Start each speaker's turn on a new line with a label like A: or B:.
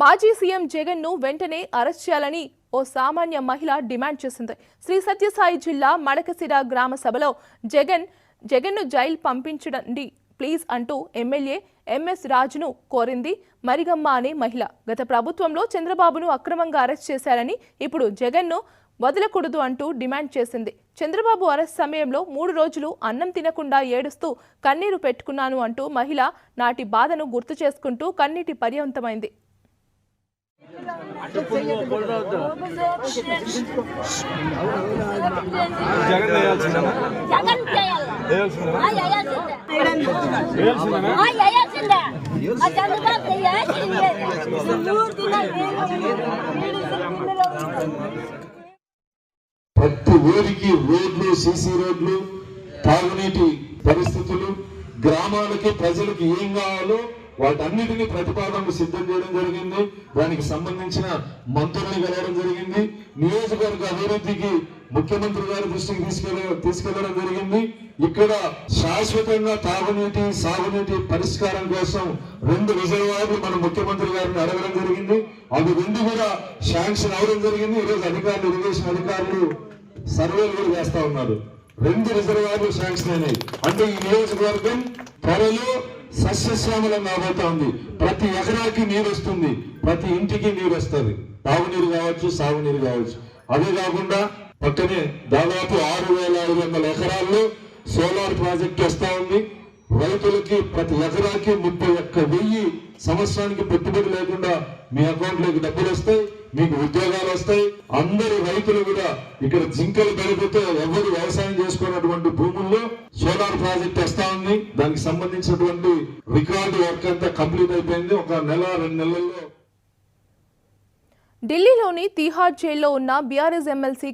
A: మాజీ సీఎం జగన్ను వెంటనే అరెస్ట్ చేయాలని ఓ సామాన్య మహిళ డిమాండ్ చేసింది. శ్రీ సత్యసాయి జిల్లా మడకసిర గ్రామ సభలో జగన్ జగన్ను జైలు పంపించడండి ప్లీజ్ అంటూ ఎమ్మెల్యే ఎంఎస్ రాజును కోరింది మరిగమ్మ అనే మహిళ. గత ప్రభుత్వంలో చంద్రబాబును అక్రమంగా అరెస్ట్ చేశారని ఇప్పుడు జగన్ను వదలకూడదు అంటూ డిమాండ్ చేసింది. చంద్రబాబు అరెస్ట్ సమయంలో మూడు రోజులు అన్నం తినకుండా ఏడుస్తూ కన్నీరు పెట్టుకున్నాను అంటూ మహిళ నాటి బాధను గుర్తు చేసుకుంటూ కన్నీటి పర్యంతమైంది.
B: జగన్
C: చంద్రబాబు
D: ప్రతి ఊరికి రోడ్లు సీసీ రోడ్లు తాగునీటి పరిస్థితులు గ్రామాలకి ప్రజలకు ఏం కావాలో వాటన్నిటిని ప్రతిపాదనలు సిద్ధం చేయడం జరిగింది. దానికి సంబంధించిన మంత్రుల్ని కలవడం జరిగింది. నియోజకవర్గ అభివృద్ధికి ముఖ్యమంత్రి గారి దృష్టికి తీసుకెళ్ళ తీసుకెళ్ళడం జరిగింది. ఇక్కడ శాశ్వతంగా తాగునీటి సాగునీటి పరిష్కారం కోసం రెండు రిజర్వాయర్లు మన ముఖ్యమంత్రి గారిని అడగడం జరిగింది. అవి రెండు కూడా శాంక్షన్ అవడం జరిగింది. ఈరోజు అధికారులు ఇరిగేషన్ అధికారులు సర్వేలు కూడా చేస్తా ఉన్నారు. రెండు రిజర్వాయర్లు శాంక్షన్ అయినాయి. అంటే ఈ నియోజకవర్గం త్వరలో సస్యశ్యామలం కాబోతా ఉంది ప్రతి ఎకరాకి నీరు వస్తుంది. ప్రతి ఇంటికి నీరు వస్తుంది. తాగునీరు కావచ్చు సాగునీరు కావచ్చు. అదే కాకుండా పక్కనే దాదాపు ఆరు వేల ఐదు వందల ఎకరాల్లో సోలార్ ప్రాజెక్ట్ వస్తా ఉంది. రైతులకి ప్రతి ఎకరాకి ముప్పై సంవత్సరానికి పెట్టుబడి లేకుండా మీ అకౌంట్లోకి డబ్బులు వస్తాయి మీకు ఉద్యోగాలు వస్తాయి అందరు రైతులు కూడా ఇక్కడ జింకలు పెరిగితే ఎవరు వ్యవసాయం చేసుకున్నటువంటి భూముల్లో సోలార్ ప్రాజెక్ట్ వస్తా ఉంది. దానికి సంబంధించినటువంటి రికార్డు వర్క్ అంతా కంప్లీట్ అయిపోయింది. ఒక నెల రెండు నెలల్లో
A: ఢిల్లీలోని తీహార్ జైల్లో ఉన్న బీఆర్ఎస్ ఎమ్మెల్సీ